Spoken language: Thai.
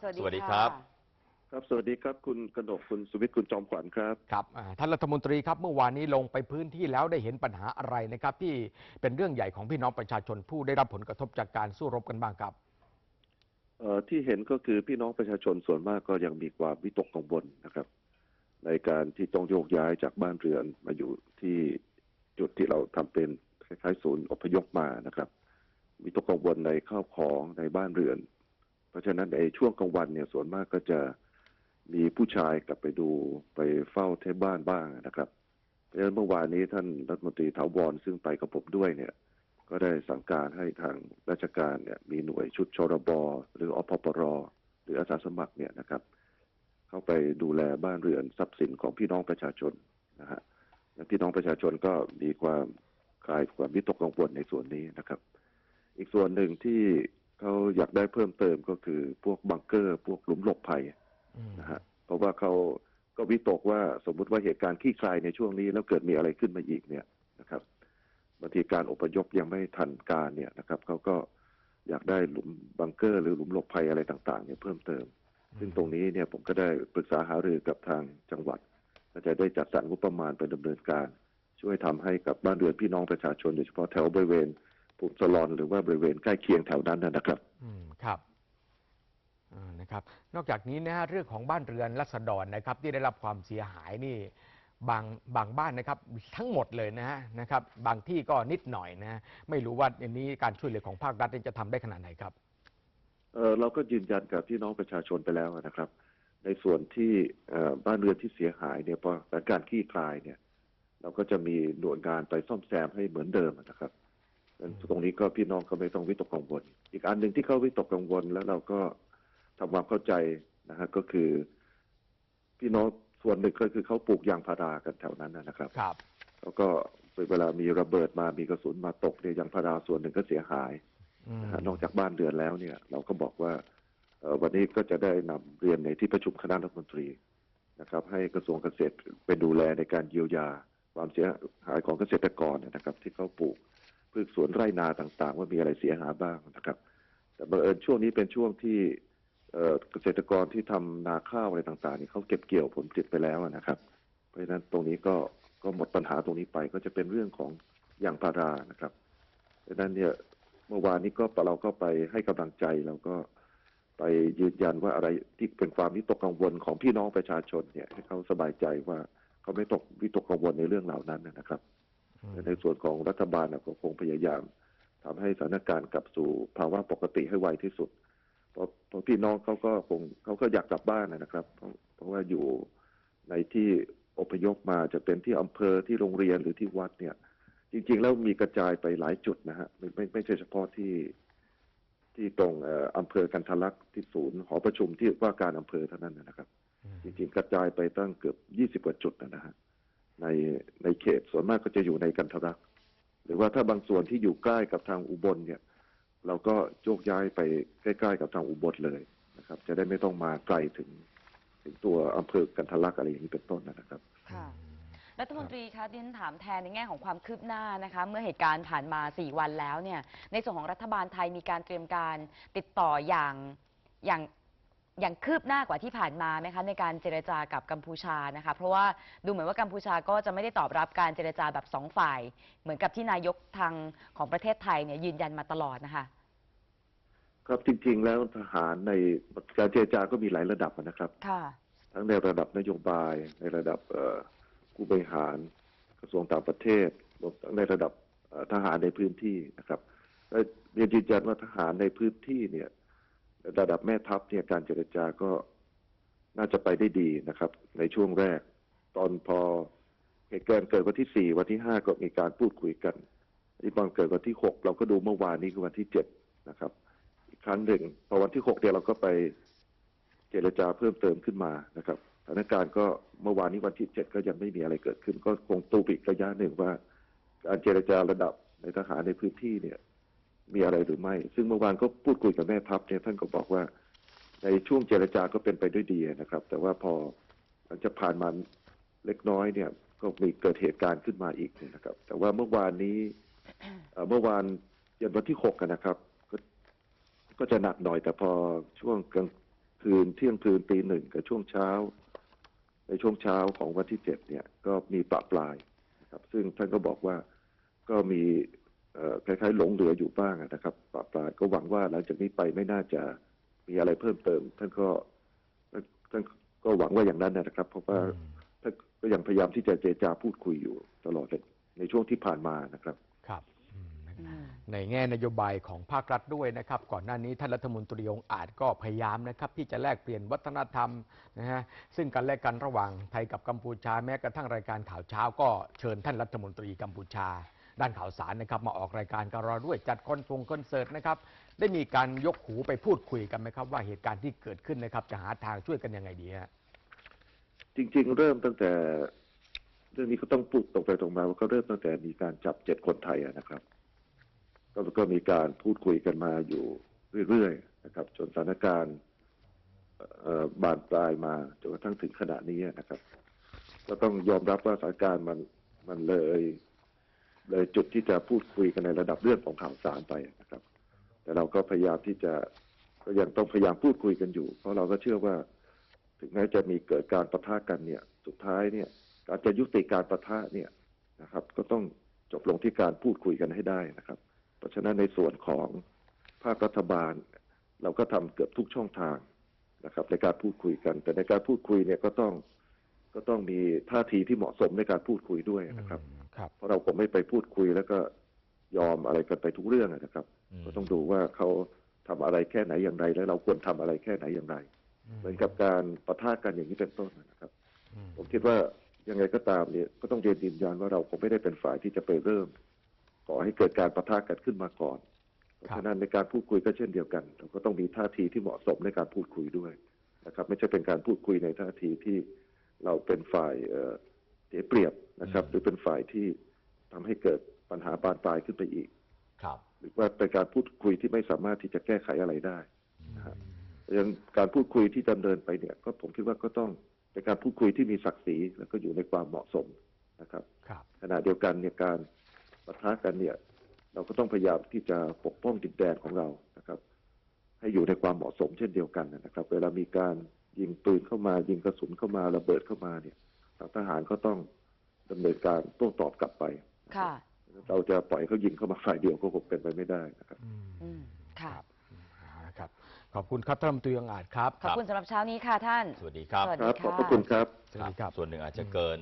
สวัสดีสวัสดีะครับ ครับสวัสดีครับคุณกนกคุณสุวิทย์คุณจอมขวัญครับครับอ่าท่านรัฐมนตรีครับเมื่อวานนี้ลงไปพื้นที่แล้วได้เห็นปัญหาอะไรนะครับ ที่เป็นเรื่องใหญ่ของพี่น้องประชาชนผู้ได้รับผลกระทบจากการสู้รบกันบ้างครับ เอ่อที่เห็นก็คือพี่น้องประชาชนส่วนมากก็ยังมีความวิตกกังวลนะครับ ในการที่ต้องโยกย้ายจากบ้านเรือนมาอยู่ที่จุดที่เราทำเป็นคล้ายๆศูนย์อพยพมานะครับ วิตกกังวลในข้าวของในบ้านเรือน เพราะฉะนั้นในช่วงกลางวันเนี่ยส่วนมากก็จะมีผู้ชายกลับไปดูไปเฝ้าเทบ้านบ้างนะครับ เพราะฉะนั้นเมื่อวานนี้ท่านรัฐมนตรีถาวรซึ่งไปกับผมด้วยเนี่ย ก็ได้สั่งการให้ทางราชการเนี่ยมีหน่วยชุดชรบหรืออพปรหรืออาสาสมัครเนี่ยนะครับ เข้าไปดูแลบ้านเรือนทรัพย์สินของพี่น้องประชาชนนะฮะและพี่น้องประชาชนก็มีความคลายความวิตกกังวลในส่วนนี้นะครับ อีกส่วนหนึ่งที่ เขาอยากได้เพิ่มเติมก็คือพวกบังเกอร์ พวกหลุมหลบภัยนะฮะเพราะว่าเขาก็วิตกว่าสมมุติว่าเหตุการณ์ขี้คลายในช่วงนี้แล้วเกิดมีอะไรขึ้นมาอีกเนี่ยนะครับบางทีการอพยพยังไม่ทันการเนี่ยนะครับเขาก็อยากได้หลุมบังเกอร์ หรือหลุมหลบภัยอะไรต่างๆเนี่ยเพิ่มเติม ซึ่งตรงนี้เนี่ยผมก็ได้ปรึกษาหารือกับทางจังหวัดก็จะได้จัดสรรงบประมาณไปดำเนินการ ช่วยทำให้กับบ้านเรือนพี่น้องประชาชนโดยเฉพาะแถวบริเวณ ภูมิสลอนหรือว่าบริเวณใกล้เคียงแถวนั้นนะครับ อืมครับอ่านะครับ นอกจากนี้นะฮะเรื่องของบ้านเรือนรัษฎรนะครับ ที่ได้รับความเสียหายนี่ บางบางบ้านนะครับ ทั้งหมดเลยนะฮะนะครับ บางที่ก็นิดหน่อยนะฮะไม่รู้ว่าอันนี้การช่วยเหลือของภาครัฐนี่จะทำได้ขนาดไหนครับ เอ่อเราก็ยืนยันกับพี่น้องประชาชนไปแล้วนะครับ ในส่วนที่เอ่อบ้านเรือนที่เสียหายเนี่ยพอสถานการณ์คลี่คลายเนี่ย เราก็จะมีหน่วยงานไปซ่อมแซมให้เหมือนเดิมนะครับดังนั้น ตรงนี้ก็พี่น้องก็ไม่ต้องวิตกกังวล อีกอันหนึ่งที่เขาวิตกกังวลแล้วเราก็ทำความเข้าใจนะฮะก็คือ พี่น้องส่วนหนึ่งก็คือเขาปลูกยางพารากันแถวนั้นนะครับครับ แล้วก็เวลามีระเบิดมามีกระสุนมาตกเนี่ยยางพาราส่วนหนึ่งก็เสียหายอืมนะฮะนอกจากบ้านเรือนแล้วเนี่ย เราก็บอกว่าเอ่อวันนี้ก็จะได้นำเรียนในที่ประชุมคณะรัฐมนตรีนะครับ ให้กระทรวงเกษตรไปดูแลในการเยียวยาความเสียหายของเกษตรกรนะครับ ที่เขาปลูก พืชสวนไร่นาต่างๆ ว่ามีอะไรเสียหายบ้างนะครับ แต่บังเอิญช่วงนี้เป็นช่วงที่เกษตรกรที่ทำนาข้าวอะไรต่างๆนี่เขาเก็บเกี่ยวผลผลิตไปแล้วนะครับ เพราะฉะนั้นตรงนี้ก็ก็หมดปัญหาตรงนี้ไปก็จะเป็นเรื่องของยางพารานะครับดังนั้นเนี่ยเมื่อวานนี้ก็เราก็ไปให้กำลังใจเราก็ไปยืนยันว่าอะไรที่เป็นความวิตกกังวลของพี่น้องประชาชนเนี่ยให้เขาสบายใจว่าเขาไม่ตกวิตกกังวลในเรื่องเหล่านั้นนะครับ ในส่วนของรัฐบาลน่ะก็คงพยายามทำให้สถานการณ์กลับสู่ภาวะปกติให้ไวที่สุด เพราะเพราะพี่น้องเขาก็คงเขาก็อยากกลับบ้านนะครับ เพราะเพราะว่าอยู่ในที่อพยพมาจะเป็นที่อำเภอที่โรงเรียนหรือที่วัดเนี่ย จริง ๆ แล้วมีกระจายไปหลายจุดนะฮะไม่ไม่ไม่ใช่เฉพาะที่ที่ตรงเอ่ออำเภอกันทะลักที่ศูนย์หอประชุมที่ว่าการอำเภอเท่านั้นนะครับ จริงๆ กระจายไปตั้งเกือบยี่สิบกว่าจุดนะฮะ ในในเขตส่วนมากก็จะอยู่ในกันทะลักหรือว่าถ้าบางส่วนที่อยู่ใกล้กับทางอุบลเนี่ย เราก็โยกย้ายไปใกล้ๆกับทางอุบลเลยนะครับ จะได้ไม่ต้องมาไกลถึงถึงตัวอำเภอกันทลักอะไรอย่างนี้เป็นต้นนะครับค่ะรัฐมนตรีคะดิฉันถามแทนในแง่ของความคืบหน้านะคะ เมื่อเหตุการณ์ผ่านมา 4 วันแล้วเนี่ย ในส่วนของรัฐบาลไทยมีการเตรียมการติดต่ออย่างอย่าง อย่างคืบหน้ากว่าที่ผ่านมาไหมคะในการเจรจากับกัมพูชานะคะ เพราะว่าดูเหมือนว่ากัมพูชาก็จะไม่ได้ตอบรับการเจรจาแบบสองฝ่าย เหมือนกับที่นายกทางของประเทศไทยเนี่ยยืนยันมาตลอดนะคะ ครับจริง ๆ แล้วทหารในการเจรจาก็มีหลายระดับนะครับค่ะทั้งในระดับนโยบายในระดับเอ่อผู้บริหารกระทรวงต่างประเทศรวมทั้งในระดับเอ่อทหารในพื้นที่นะครับและเรียนยืนยันว่าทหารในพื้นที่เนี่ย ระดับแม่ทัพเนี่ยการเจรจาก็น่าจะไปได้ดีนะครับ ในช่วงแรก ตอนพอเหตุการณ์เกิดวันที่สี่วันที่ห้าก็มีการพูดคุยกันที่ตอนเกิดวันที่หกเราก็ดูเมื่อวานนี้คือวันที่เจ็ดนะครับ อีกครั้งหนึ่งพอวันที่หกเนี่ยเราก็ไปเจรจาเพิ่มเติมขึ้นมานะครับสถานการณ์ก็เมื่อวานนี้วันที่เจ็ดก็ยังไม่มีอะไรเกิดขึ้น ก็คงตูปีกระยะหนึ่งว่า การเจรจาระดับในทหารในพื้นที่เนี่ย มีอะไรหรือไม่ ซึ่งเมื่อวานก็พูดคุยกับแม่ทัพเนี่ยท่านก็บอกว่า ในช่วงเจรจาก็เป็นไปด้วยดีนะครับ แต่ว่าพอหลังจากผ่านมาเล็กน้อยเนี่ย ก็มีเกิดเหตุการณ์ขึ้นมาอีกนะครับ แต่ว่าเมื่อวานนี้เมื่อวานเย็นวันที่หกนะครับก็ก็จะหนักหน่อย แต่พอช่วงกลางคืนเที่ยงคืนตีหนึ่งกับช่วงเช้า ในช่วงเช้าของวันที่เจ็ดเนี่ย ก็มีปะปลายนะครับ ซึ่งท่านก็บอกว่าก็มี คล้ายๆหลงเหลืออยู่บ้างนะครับปะปลายก็หวังว่าหลังจากนี้ไปไม่น่าจะมีอะไรเพิ่มเติม ท่านก็ท่านก็หวังว่าอย่างนั้นนะครับ เพราะว่าอืมท่านก็ยังพยายามที่จะเจรจาพูดคุยอยู่ตลอดในช่วงที่ผ่านมานะครับครับอืมนะครับอืมในแง่นโยบายของภาครัฐด้วยนะครับ ก่อนหน้านี้ท่านรัฐมนตรีองค์อาจก็พยายามนะครับที่จะแลกเปลี่ยนวัฒนธรรมนะฮะซึ่งกันและกันระหว่างไทยกับกัมพูชาแม้กระทั่งรายการข่าวเช้าก็เชิญท่านรัฐมนตรีกัมพูชา ด้านข่าวสารนะครับ มาออกรายการกับเราด้วยจัดคอนฟงคอนเสิร์ตนะครับ ได้มีการยกหูไปพูดคุยกันไหมครับ ว่าเหตุการณ์ที่เกิดขึ้นนะครับ จะหาทางช่วยกันยังไงดีฮะจริง ๆ เริ่มตั้งแต่เรื่องนี้ก็ต้องพูดตรงไปตรงมาว่าก็เริ่มตั้งแต่มีการจับเจ็ดคนไทยนะครับก็ก็มีการพูดคุยกันมาอยู่เรื่อยๆนะครับ จนสถานการณ์บานปลายมาจนกระทั่งถึงขณะนี้นะครับ ก็ต้องยอมรับว่าสถานการณ์มันมันเลย เลยจุดที่จะพูดคุยกันในระดับเรื่องของข่าวสารไปนะครับ แต่เราก็พยายามที่จะก็ยังต้องพยายามพูดคุยกันอยู่ เพราะเราก็เชื่อว่า ถึงแม้จะมีเกิดการประทะกันเนี่ย สุดท้ายเนี่ยการจะยุติการประทะเนี่ยนะครับ ก็ต้องจบลงที่การพูดคุยกันให้ได้นะครับ เพราะฉะนั้นในส่วนของภาครัฐบาล เราก็ทำเกือบทุกช่องทางนะครับ ในการพูดคุยกัน แต่ในการพูดคุยเนี่ยก็ต้องก็ต้องมีท่าทีที่เหมาะสมในการพูดคุยด้วยนะครับอืมครับ เพราะเราคงไม่ไปพูดคุยแล้วก็ยอมอะไรกันไปทุกเรื่องอะนะครับ ก็ต้องดูว่าเขาทำอะไรแค่ไหนอย่างไร และเราควรทำอะไรแค่ไหนอย่างไร เหมือนกับการประทะกันอย่างนี้เป็นต้นนะครับอืมผมคิดว่ายังไงก็ตามเนี่ยก็ต้องเรียนยืนยันว่าเราคงไม่ได้เป็นฝ่ายที่จะไปเริ่มก่อให้เกิดการประทะกันขึ้นมาก่อน เพราะฉะนั้นในการพูดคุยก็เช่นเดียวกันเราก็ต้องมีท่าทีที่เหมาะสมในการพูดคุยด้วยนะครับ ไม่ใช่เป็นการพูดคุยในท่าทีที่เราเป็นฝ่าย เอ่อเสียเปรียบนะครับ หรือเป็นฝ่ายที่ทำให้เกิดปัญหาบานปลายขึ้นไปอีก ครับ หรือว่าเป็นการพูดคุยที่ไม่สามารถที่จะแก้ไขอะไรได้นะครับเพราะฉะนั้นการพูดคุยที่ดำเนินไปเนี่ย ก็ผมคิดว่าก็ต้องเป็นการพูดคุยที่มีศักดิ์ศรีแล้วก็อยู่ในความเหมาะสมนะครับครับขณะเดียวกันเนี่ยการปะทะกันเนี่ย เราก็ต้องพยายามที่จะปกป้องดินแดนของเรานะครับ ให้อยู่ในความเหมาะสมเช่นเดียวกันนะครับ เวลามีการยิงปืนเข้ามายิงกระสุนเข้ามาระเบิดเข้ามาเนี่ย ทางทหารก็ต้องดำเนินการโต้ตอบกลับไปค่ะเราจะปล่อยเขายิงเข้ามาฝ่ายเดียวก็คงเป็นไปไม่ได้นะครับอืมอืมค่ะเอาละครับขอบคุณครับท่านรัฐมนตรีองค์อาจครับ ขอบคุณสำหรับเช้านี้ค่ะท่าน สวัสดีครับ สวัสคดีรับ ขอบพระค่ะคุณครับ สวัสดีครับ ส่วนหนึ่งอาจจะเกิน